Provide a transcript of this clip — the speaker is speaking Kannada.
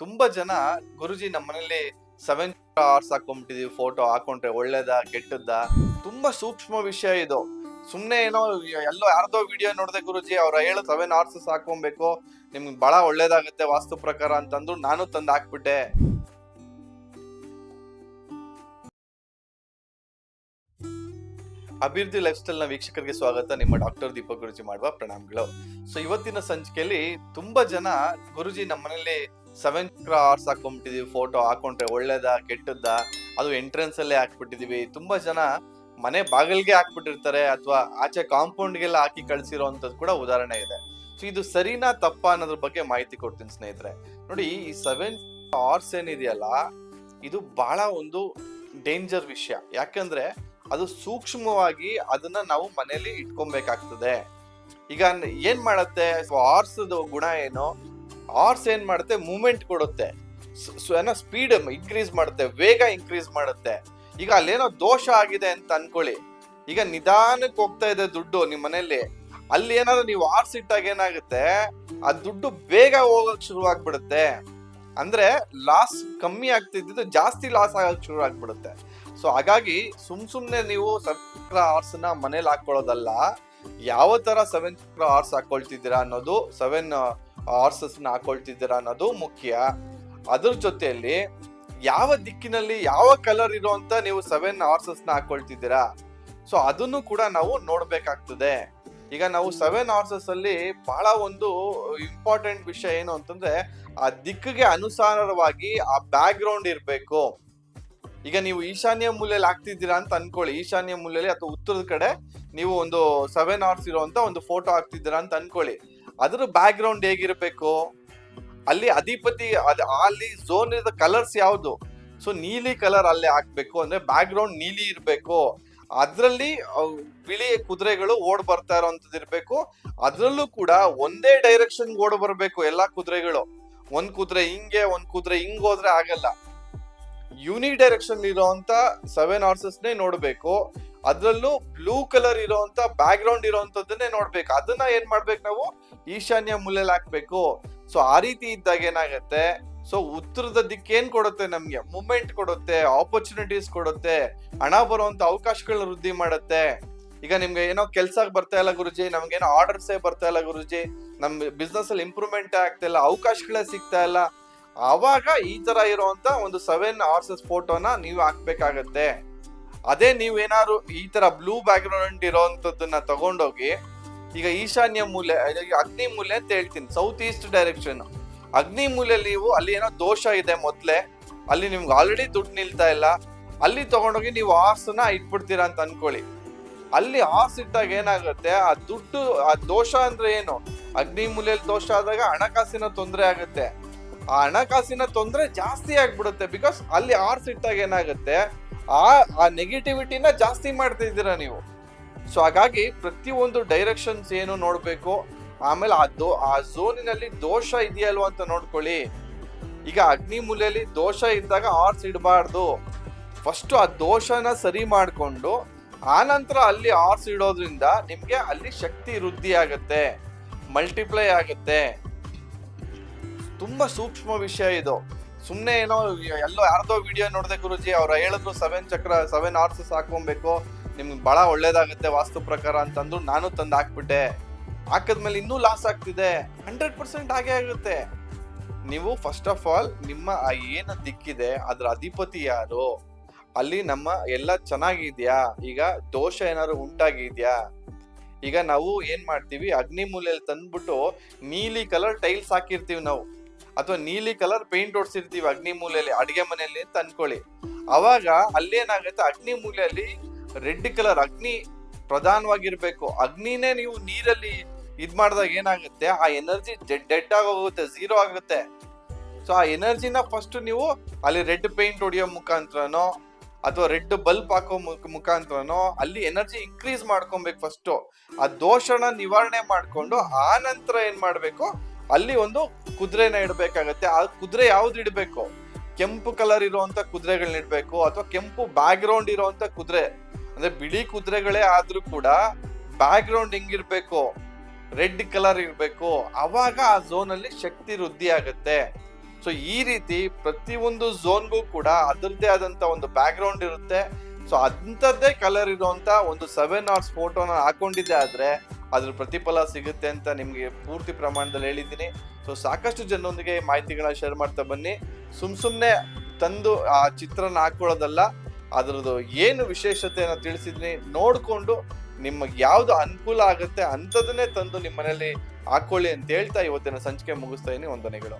ತುಂಬಾ ಜನ ಗುರುಜಿ ನಮ್ಮ ಮನೇಲಿ ಸೆವೆನ್ ಅವರ್ಸ್ ಹಾಕೊಂಡ್ಬಿಟ್ಟಿದೀವಿ ಫೋಟೋ ಹಾಕೊಂಡ್ರೆ ಒಳ್ಳೇದಾ, ಕೆಟ್ಟದ್ದಾ? ತುಂಬಾ ಸೂಕ್ಷ್ಮ ವಿಷಯ ಇದು. ಸುಮ್ನೆ ಏನೋ ಎಲ್ಲೋ ಯಾರ್ದೋ ವಿಡಿಯೋ ನೋಡಿದೆ ಗುರುಜಿ ಅವ್ರ ಹೇಳು ಸೆವೆನ್ ಅವರ್ಸ್ ಹಾಕೊಬೇಕು ನಿಮ್ಗೆ ಬಹಳ ಒಳ್ಳೇದಾಗುತ್ತೆ ವಾಸ್ತು ಪ್ರಕಾರ ಅಂತಂದ್ರು ನಾನು ತಂದು ಹಾಕ್ಬಿಟ್ಟೆ. ಅಭಿವೃದ್ಧಿ ಲೈಫ್ ಸ್ಟೈಲ್ನ ವೀಕ್ಷಕರಿಗೆ ಸ್ವಾಗತ. ನಿಮ್ಮ ಡಾಕ್ಟರ್ ದೀಪಕ್ ಗುರುಜಿ ಮಾಡುವ ಪ್ರಣಾಮಗಳು. ಸೊ ಇವತ್ತಿನ ಸಂಚಿಕೆಯಲ್ಲಿ ತುಂಬಾ ಜನ ಗುರುಜಿ ನಮ್ಮ ಸೆವೆನ್ ಅವರ್ಸ್ ಹಾಕೊಂಡ್ಬಿಟ್ಟಿದೀವಿ ಫೋಟೋ ಹಾಕೊಂಡ್ರೆ ಒಳ್ಳೇದಾ, ಕೆಟ್ಟದ್ದಾ? ಅದು ಎಂಟ್ರೆನ್ಸ್ ಅಲ್ಲೇ ಹಾಕ್ಬಿಟ್ಟಿದೀವಿ. ತುಂಬಾ ಜನ ಮನೆ ಬಾಗಿಲ್ಗೆ ಹಾಕ್ಬಿಟ್ಟಿರ್ತಾರೆ ಅಥವಾ ಆಚೆ ಕಾಂಪೌಂಡ್ಗೆಲ್ಲ ಹಾಕಿ ಕಳಿಸಿರೋ ಅಂತದ್ ಕೂಡ ಉದಾಹರಣೆ ಇದೆ. ಸೊ ಇದು ಸರಿನಾ ತಪ್ಪ ಅನ್ನೋದ್ರ ಬಗ್ಗೆ ಮಾಹಿತಿ ಕೊಡ್ತೀನಿ ಸ್ನೇಹಿತರೆ. ನೋಡಿ, ಈ ಸೆವೆನ್ ಆರ್ಸ್ ಏನಿದೆಯಲ್ಲ, ಇದು ಬಹಳ ಒಂದು ಡೇಂಜರ್ ವಿಷಯ. ಯಾಕಂದ್ರೆ ಅದು ಸೂಕ್ಷ್ಮವಾಗಿ ಅದನ್ನ ನಾವು ಮನೆಯಲ್ಲಿ ಇಟ್ಕೊಬೇಕಾಗ್ತದೆ. ಈಗ ಏನ್ ಮಾಡತ್ತೆ? ಆರ್ಸ್ ಗುಣ ಏನು? ಹಾರ್ಸ್ ಏನ್ ಮಾಡುತ್ತೆ? ಮೂಮೆಂಟ್ ಕೊಡುತ್ತೆ. ಏನೋ ಸ್ಪೀಡ್ ಇನ್ಕ್ರೀಸ್ ಮಾಡುತ್ತೆ. ವೇಗ ಇನ್ಕ್ರೀಸ್ ಮಾಡುತ್ತೆ. ಈಗ ಅಲ್ಲೇನೋ ದೋಷ ಆಗಿದೆ ಅಂತ ಅನ್ಕೊಳ್ಳಿ. ಈಗ ನಿಧಾನಕ್ಕೆ ಹೋಗ್ತಾ ಇದೆ ದುಡ್ಡು ನಿಮ್ಮ ಮನೆಯಲ್ಲಿ. ಅಲ್ಲಿ ಏನಾದ್ರು ನೀವು ಆರ್ಸ್ ಇಟ್ಟಾಗ ಏನಾಗುತ್ತೆ? ಆ ದುಡ್ಡು ಬೇಗ ಹೋಗಕ್ ಶುರು ಆಗ್ಬಿಡುತ್ತೆ ಅಂದ್ರೆ ಲಾಸ್ ಕಮ್ಮಿ ಆಗ್ತಿದ್ದು ಜಾಸ್ತಿ ಲಾಸ್ ಆಗಕ್ ಶುರು ಆಗ್ಬಿಡುತ್ತೆ ಸೊ ಹಾಗಾಗಿ ಸುಮ್ ಸುಮ್ನೆ ನೀವು ಸೆವೆನ್ ಆರ್ಸ್ನ ಮನೇಲಿ ಹಾಕೊಳ್ಳೋದಲ್ಲ. ಯಾವ ತರ ಸೆವೆನ್ ಆರ್ಸ್ ಹಾಕೊಳ್ತಿದ್ದೀರಾ ಅನ್ನೋದು ಸೆವೆನ್ ಅವರ್ಸಸ್ನ ಹಾಕೊಳ್ತಿದ್ದೀರಾ ಅನ್ನೋದು ಮುಖ್ಯ. ಅದ್ರ ಜೊತೆಯಲ್ಲಿ ಯಾವ ದಿಕ್ಕಿನಲ್ಲಿ ಯಾವ ಕಲರ್ ಇರುವಂತ ನೀವು ಸೆವೆನ್ ಹಾರ್ಸಸ್ನ ಹಾಕೊಳ್ತಿದ್ದೀರಾ? ಸೊ ಅದನ್ನು ಕೂಡ ನಾವು ನೋಡ್ಬೇಕಾಗ್ತದೆ. ಈಗ ನಾವು ಸೆವೆನ್ ಹಾರ್ಸಸ್ ಅಲ್ಲಿ ಬಹಳ ಒಂದು ಇಂಪಾರ್ಟೆಂಟ್ ವಿಷಯ ಏನು ಅಂತಂದ್ರೆ, ಆ ದಿಕ್ಕಿಗೆ ಅನುಸಾರವಾಗಿ ಆ ಬ್ಯಾಕ್ ಗ್ರೌಂಡ್ ಇರ್ಬೇಕು. ಈಗ ನೀವು ಈಶಾನ್ಯ ಮೂಲೆಯಲ್ಲಿ ಹಾಕ್ತಿದ್ದೀರಾ ಅಂತ ಅನ್ಕೊಳ್ಳಿ. ಈಶಾನ್ಯ ಮೂಲೆಯಲ್ಲಿ ಅಥವಾ ಉತ್ತರದ ಕಡೆ ನೀವು ಒಂದು ಸೆವೆನ್ ಅವರ್ಸ್ ಇರುವಂತ ಒಂದು ಫೋಟೋ ಹಾಕ್ತಿದ್ದೀರಾ ಅಂತ ಅನ್ಕೊಳ್ಳಿ. ಅದ್ರ ಬ್ಯಾಕ್ ಗ್ರೌಂಡ್ ಹೇಗಿರ್ಬೇಕು? ಅಲ್ಲಿ ಅಧಿಪತಿ, ಅದು ಅಲ್ಲಿ ಝೋನ್ ಇರೋ ಕಲರ್ಸ್ ಯಾವುದು? ಸೊ ನೀಲಿ ಕಲರ್ ಅಲ್ಲೇ ಹಾಕ್ಬೇಕು, ಅಂದ್ರೆ ಬ್ಯಾಕ್ ಗ್ರೌಂಡ್ ನೀಲಿ ಇರಬೇಕು. ಅದರಲ್ಲಿ ಬಿಳಿ ಕುದುರೆಗಳು ಓಡ್ ಬರ್ತಾ ಇರೋಂಥದ್ದು ಇರಬೇಕು. ಅದರಲ್ಲೂ ಕೂಡ ಒಂದೇ ಡೈರೆಕ್ಷನ್ ಓಡ್ ಬರಬೇಕು ಎಲ್ಲಾ ಕುದುರೆಗಳು. ಒಂದ್ ಕುದುರೆ ಹಿಂಗೆ, ಒಂದ್ ಕುದುರೆ ಹಿಂಗ್ ಹೋದ್ರೆ ಆಗಲ್ಲ. ಯೂನಿ ಡೈರೆಕ್ಷನ್ ಇರೋಂತ ಸೆವೆನ್ ನೇ ನೋಡ್ಬೇಕು. ಅದ್ರಲ್ಲೂ ಬ್ಲೂ ಕಲರ್ ಇರೋಂತ ಬ್ಯಾಕ್ ಗ್ರೌಂಡ್ ಇರೋಂಥದ್ದನ್ನೇ ನೋಡ್ಬೇಕು. ಅದನ್ನ ಏನ್ ಮಾಡ್ಬೇಕು ನಾವು? ಈಶಾನ್ಯ ಮೂಲೆಯಲ್ಲಿ ಹಾಕ್ಬೇಕು. ಸೊ ಆ ರೀತಿ ಇದ್ದಾಗ ಏನಾಗತ್ತೆ? ಸೊ ಉತ್ತರದ ದಿಕ್ಕೇನ್ ಕೊಡುತ್ತೆ ನಮ್ಗೆ? ಮೂಮೆಂಟ್ ಕೊಡುತ್ತೆ ಆಪರ್ಚುನಿಟೀಸ್ ಕೊಡುತ್ತೆ, ಹಣ ಬರುವಂತ ಅವಕಾಶಗಳನ್ನ ವೃದ್ಧಿ ಮಾಡುತ್ತೆ. ಈಗ ನಿಮ್ಗೆ ಏನೋ ಕೆಲ್ಸ ಬರ್ತಾ ಇಲ್ಲ ಗುರುಜಿ, ನಮ್ಗೇನೋ ಆರ್ಡರ್ಸೇ ಬರ್ತಾ ಇಲ್ಲ ಗುರುಜಿ, ನಮ್ ಬಿಸ್ನೆಸ್ ಅಲ್ಲಿ ಇಂಪ್ರೂವ್ಮೆಂಟ್ ಆಗ್ತಾ ಇಲ್ಲ, ಅವಕಾಶಗಳೇ ಸಿಗ್ತಾ ಇಲ್ಲ. ಅವಾಗ ಈ ತರ ಇರುವಂತ ಒಂದು ಸೆವೆನ್ ಆರ್ಸಸ್ ಫೋಟೋನ ನೀವು ಹಾಕ್ಬೇಕಾಗತ್ತೆ. ಅದೇ ನೀವೇನಾದ್ರು ಈ ತರ ಬ್ಲೂ ಬ್ಯಾಕ್ ಗ್ರೌಂಡ್ ಇರೋಂಥದ್ದನ್ನ ತಗೊಂಡೋಗಿ, ಈಗ ಈಶಾನ್ಯ ಮೂಲೆ ಅಗ್ನಿ ಮೂಲೆ ಅಂತ ಹೇಳ್ತೀನಿ ಸೌತ್ ಈಸ್ಟ್ ಡೈರೆಕ್ಷನ್ ಅಗ್ನಿ ಮೂಲೆ ನೀವು ಅಲ್ಲಿ ಏನೋ ದೋಷ ಇದೆ ಮೊದಲೇ, ಅಲ್ಲಿ ನಿಮ್ಗೆ ಆಲ್ರೆಡಿ ದುಡ್ಡು ನಿಲ್ತಾ ಇಲ್ಲ, ಅಲ್ಲಿ ತಗೊಂಡೋಗಿ ನೀವು ಆರ್ಸನ್ನ ಇಟ್ಬಿಡ್ತೀರಾ ಅಂತ ಅನ್ಕೊಳ್ಳಿ. ಅಲ್ಲಿ ಆರ್ಸ್ ಇಟ್ಟಾಗ ಏನಾಗುತ್ತೆ, ಆ ದುಡ್ಡು, ಆ ದೋಷ ಅಂದ್ರೆ ಏನು? ಅಗ್ನಿ ಮೂಲೆಯಲ್ಲಿ ದೋಷ ಆದಾಗ ಹಣಕಾಸಿನ ತೊಂದರೆ ಆಗುತ್ತೆ. ಆ ಹಣಕಾಸಿನ ತೊಂದರೆ ಜಾಸ್ತಿ ಆಗ್ಬಿಡುತ್ತೆ ಬಿಕಾಸ್ ಅಲ್ಲಿ ಆರ್ಸ್ ಇಟ್ಟಾಗ ಏನಾಗುತ್ತೆ ಆ ಆ ನೆಗೆಟಿವಿಟಿನ ಜಾಸ್ತಿ ಮಾಡ್ತಾ ನೀವು? ಸೊ ಹಾಗಾಗಿ ಪ್ರತಿಯೊಂದು ಡೈರೆಕ್ಷನ್ಸ್ ಏನು ನೋಡಬೇಕು, ಆಮೇಲೆ ಆ ದೋ, ಆ ಝೋನಿನಲ್ಲಿ ದೋಷ ಇದೆಯಲ್ವ ಅಂತ ನೋಡ್ಕೊಳ್ಳಿ. ಈಗ ಅಗ್ನಿ ಮೂಲೆಯಲ್ಲಿ ದೋಷ ಇದ್ದಾಗ ಆರ್ಸ್ ಇಡಬಾರ್ದು. ಫಸ್ಟ್ ಆ ದೋಷನ ಸರಿ ಮಾಡಿಕೊಂಡು ಆನಂತರ ಅಲ್ಲಿ ಆರ್ಸ್ ಇಡೋದ್ರಿಂದ ನಿಮಗೆ ಅಲ್ಲಿ ಶಕ್ತಿ ವೃದ್ಧಿ ಆಗುತ್ತೆ ಮಲ್ಟಿಪ್ಲೈ ಆಗುತ್ತೆ. ತುಂಬಾ ಸೂಕ್ಷ್ಮ ವಿಷಯ ಇದು. ಸುಮ್ನೆ ಏನೋ ಎಲ್ಲೋ ಯಾರ್ದೋ ವಿಡಿಯೋ ನೋಡಿದೆ ಗುರುಜಿ, ಅವ್ರ ಹೇಳಿದ್ರು ಸೆವೆನ್ ಚಕ್ರ ಸೆವೆನ್ ಅವರ್ಸ್ ಹಾಕೊಬೇಕು ನಿಮ್ಗೆ ಬಹಳ ಒಳ್ಳೇದಾಗುತ್ತೆ ವಾಸ್ತು ಪ್ರಕಾರ ಅಂತಂದು ನಾನು ತಂದು ಹಾಕ್ಬಿಟ್ಟೆ. ಹಾಕಿದ್ಮೇಲೆ ಇನ್ನೂ ಲಾಸ್ ಆಗ್ತಿದೆ. ಹಂಡ್ರೆಡ್ ಪರ್ಸೆಂಟ್ ಹಾಗೆ ಆಗುತ್ತೆ. ನೀವು ಫಸ್ಟ್ ಆಫ್ ಆಲ್ ನಿಮ್ಮ ಆ ಏನು ದಿಕ್ಕಿದೆ, ಅದರ ಅಧಿಪತಿ ಯಾರು? ಅಲ್ಲಿ ನಮ್ಮ ಎಲ್ಲ ಚೆನ್ನಾಗಿದ್ಯಾ? ಈಗ ದೋಷ ಏನಾದ್ರು ಉಂಟಾಗಿದ್ಯಾ? ಈಗ ನಾವು ಏನ್ ಮಾಡ್ತೀವಿ ಅಗ್ನಿ ಮೂಲೆಯಲ್ಲಿ ತಂದ್ಬಿಟ್ಟು ನೀಲಿ ಕಲರ್ ಟೈಲ್ಸ್ ಹಾಕಿರ್ತೀವಿ ನಾವು. ಅಥವಾ ನೀಲಿ ಕಲರ್ ಪೇಂಟ್ ಹೊಡ್ಸಿರ್ತೀವಿ ಅಗ್ನಿ ಮೂಲೆಯಲ್ಲಿ, ಅಡಿಗೆ ಮನೆಯಲ್ಲಿ ಅಂತ ಅನ್ಕೊಳ್ಳಿ. ಅವಾಗ ಅಲ್ಲೇನಾಗುತ್ತೆ, ಅಗ್ನಿ ಮೂಲೆಯಲ್ಲಿ ರೆಡ್ ಕಲರ್ ಅಗ್ನಿ ಪ್ರಧಾನವಾಗಿರ್ಬೇಕು. ಅಗ್ನಿನೇ ನೀವು ನೀರಲ್ಲಿ ಇದ್ ಮಾಡಿದಾಗ ಏನಾಗುತ್ತೆ, ಆ ಎನರ್ಜಿ ಡೆಡ್ ಆಗೋಗುತ್ತೆ, ಝೀರೋ ಆಗುತ್ತೆ. ಸೊ ಆ ಎನರ್ಜಿನ ಫಸ್ಟ್ ನೀವು ಅಲ್ಲಿ ರೆಡ್ ಪೇಂಟ್ ಹೊಡಿಯೋ ಮುಖಾಂತರನೋ, ಅಥವಾ ರೆಡ್ ಬಲ್ಬ್ ಹಾಕೋ ಮುಖ, ಮುಖಾಂತರನೋ, ಅಲ್ಲಿ ಎನರ್ಜಿ ಇನ್ಕ್ರೀಸ್ ಮಾಡ್ಕೊಬೇಕು ಫಸ್ಟ್ ಆ ದೋಷನ ನಿವಾರಣೆ ಮಾಡಿಕೊಂಡು, ಆ ನಂತರ ಏನ್ ಮಾಡ್ಬೇಕು ಅಲ್ಲಿ ಒಂದು ಕುದುರೆನ ಇಡ್ಬೇಕಾಗತ್ತೆ. ಆ ಕುದುರೆ ಯಾವ್ದು ಇಡಬೇಕು? ಕೆಂಪು ಕಲರ್ ಇರುವಂತ ಕುದುರೆಗಳನ್ನ ಇಡಬೇಕು ಅಥವಾ ಕೆಂಪು ಬ್ಯಾಕ್ ಗ್ರೌಂಡ್ ಇರುವಂತ ಕುದುರೆ. ಅಂದ್ರೆ ಬಿಳಿ ಕುದುರೆಗಳೇ ಆದ್ರೂ ಕೂಡ ಬ್ಯಾಕ್ ಗ್ರೌಂಡ್ ಹೆಂಗಿರ್ಬೇಕು? ರೆಡ್ ಕಲರ್ ಇರಬೇಕು. ಅವಾಗ ಆ ಝೋನ್ ಅಲ್ಲಿ ಶಕ್ತಿ ವೃದ್ಧಿ ಆಗುತ್ತೆ. ಸೊ ಈ ರೀತಿ ಪ್ರತಿಯೊಂದು ಝೋನ್ಗೂ ಕೂಡ ಅದರದ್ದೇ ಆದಂತ ಒಂದು ಬ್ಯಾಕ್ ಗ್ರೌಂಡ್ ಇರುತ್ತೆ. ಸೊ ಅಂಥದ್ದೇ ಕಲರ್ ಇರುವಂತ ಒಂದು ಸೆವೆನ್ ಅವರ್ಸ್ ಫೋಟೋನ ಹಾಕೊಂಡಿದ್ದೆ ಆದ್ರೆ ಅದ್ರ ಪ್ರತಿಫಲ ಸಿಗುತ್ತೆ ಅಂತ ನಿಮಗೆ ಪೂರ್ತಿ ಪ್ರಮಾಣದಲ್ಲಿ ಹೇಳಿದ್ದೀನಿ. ಸೊ ಸಾಕಷ್ಟು ಜನರೊಂದಿಗೆ ಮಾಹಿತಿಗಳನ್ನ ಶೇರ್ ಮಾಡ್ತಾ ಬನ್ನಿ. ಸುಮ್ ಸುಮ್ಮನೆ ತಂದು ಆ ಚಿತ್ರನ ಹಾಕೊಳ್ಳೋದಲ್ಲ, ಅದರದ್ದು ಏನು ವಿಶೇಷತೆಯನ್ನು ತಿಳಿಸಿದ್ನಿ ನೋಡಿಕೊಂಡು ನಿಮಗೆ ಯಾವುದು ಅನುಕೂಲ ಆಗುತ್ತೆ ಅಂಥದನ್ನೇ ತಂದು ನಿಮ್ಮ ಮನೇಲಿ ಹಾಕೊಳ್ಳಿ ಅಂತ ಹೇಳ್ತಾ ಇವತ್ತಿನ ಸಂಚಿಕೆ ಮುಗಿಸ್ತಾ ಇದ್ದೀನಿ ವಂದನೆಗಳು.